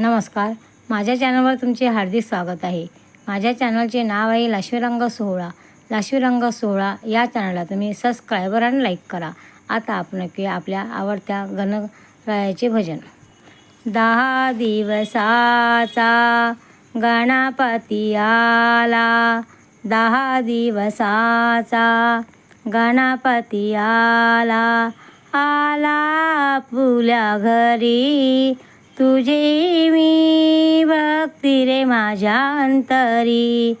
नमस्कार. माझ्या चॅनलवर तुमचे हार्दिक स्वागत आहे. माझ्या चॅनलचे नाव आहे लाश्वीरंग सोहळा. लाश्वीरंग सोहळा या चॅनलला तुम्ही सबस्क्रायबर आणि लाईक करा. आता आपण की आपल्या आवडत्या गणरायाचे भजन. दहा दिवसाचा गणपती आला. दहा दिवसाचा गणपती आला. आला आपल्या घरी. तुझी मी भक्ती रे माझ्या अंतरी.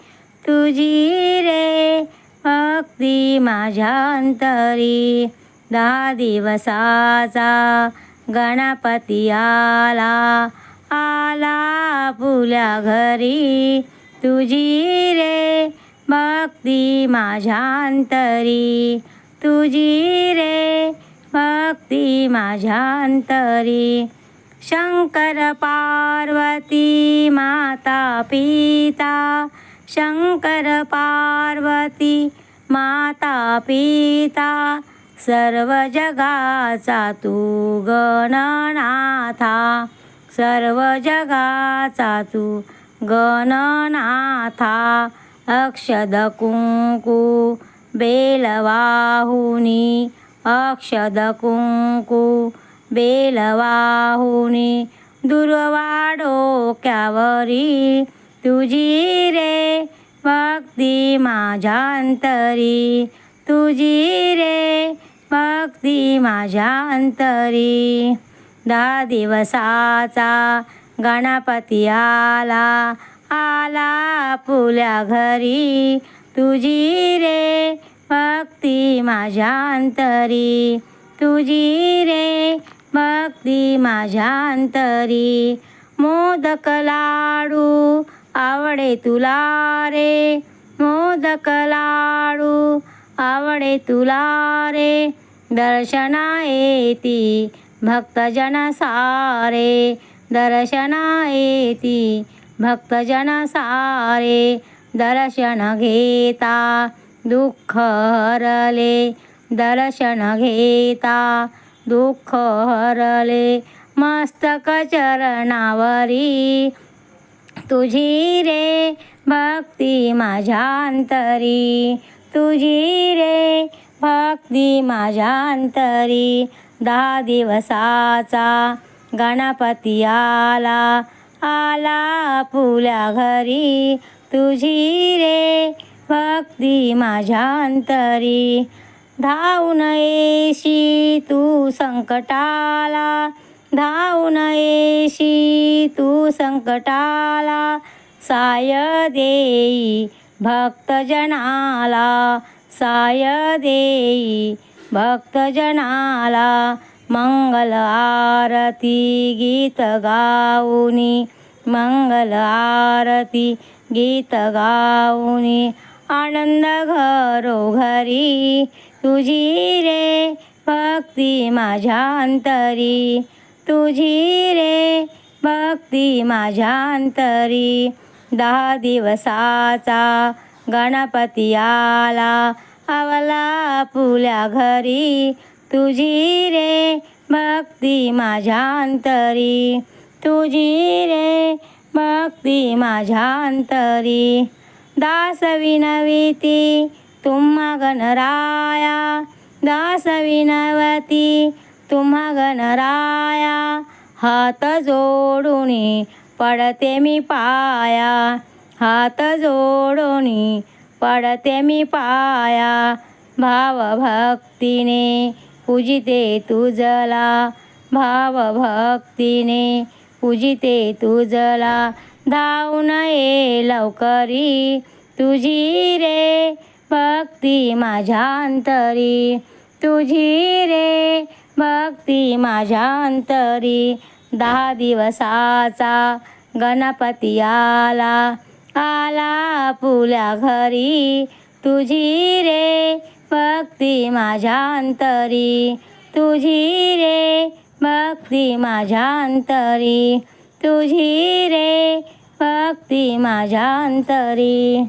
तुझी रे भक्ती माझ्या अंतरी. दहा दिवसाचा गणपती आला आला आपुल्या घरी. तुझी रे भक्ती माझ्या अंतरी. तुझी रे भक्ती माझ्या अंतरी. शंकर पार्वती माता पिता शंकर पार्वती माता पिता सर्व जगाचा तू गणनाथा। सर्व जगाचा तू गणनाथा। अक्षद कुंकू बेलवाहुनी। अक्षद कुंकू बेलवाहुनी दुर्वा डोक्यावरी तुझी रे भक्ती माझ्या अंतरी तुझी रे भक्ती माझ्या अंतरी दहा दिवसाचा गणपती आला आला पुल्या घरी तुझी रे भक्ती माझ्या अंतरी तुझी रे भक्ती माझ्या अंतरी मोदक लाडू आवडे तुला रे. मोदक लाडू आवडे तुला रे. दर्शना येती भक्तजन सारे. दर्शना येती भक्तजन सारे. दर्शन घेता दुःख हरले. दर्शन घेता दुःख हरले मस्तक चरणावरी. तुझी रे भक्ती माझ्या अंतरी तुझी रे भक्ती माझ्या अंतरी दहा दिवसाचा गणपती आला आला फुल्या घरी. तुझी रे भक्ती माझ्या अंतरी धावून येशी तू संकटाला. धावून येशी तू संकटाला. साय देई भक्तजनाला. साय देई भक्तजनाला. मंगल आरती गीत गाऊनी. मंगल आरती गीत गाऊनी. आनंद घरोघरी तुझी रे भक्ती माझ्या अंतरी. तुझी रे भक्ती माझ्या अंतरी. दहा दिवसाचा गणपती आला आवला पुल्या घरी. तुझी रे भक्ती माझ्या अंतरी. तुझी रे भक्ती माझ्या अंतरी. दासविनविती तुम्हा गणराया दास विनवती तुम्हा गणराया हात जोडून पडते मी पाया हात जोडून पडते मी पाया भावभक्तीने पूजिते तुझला भावभक्तीने पूजिते तुझला धावून ये लवकरी तुझी रे भक्ती माझ्या अंतरी. तुझी रे भक्ती माझ्या अंतरी. दहा दिवसाचा गणपती आला आला आपुल्या घरी. तुझी रे भक्ती माझ्या अंतरी. तुझी रे भक्ती माझ्या अंतरी. तुझी रे भक्ती माझ्या अंतरी.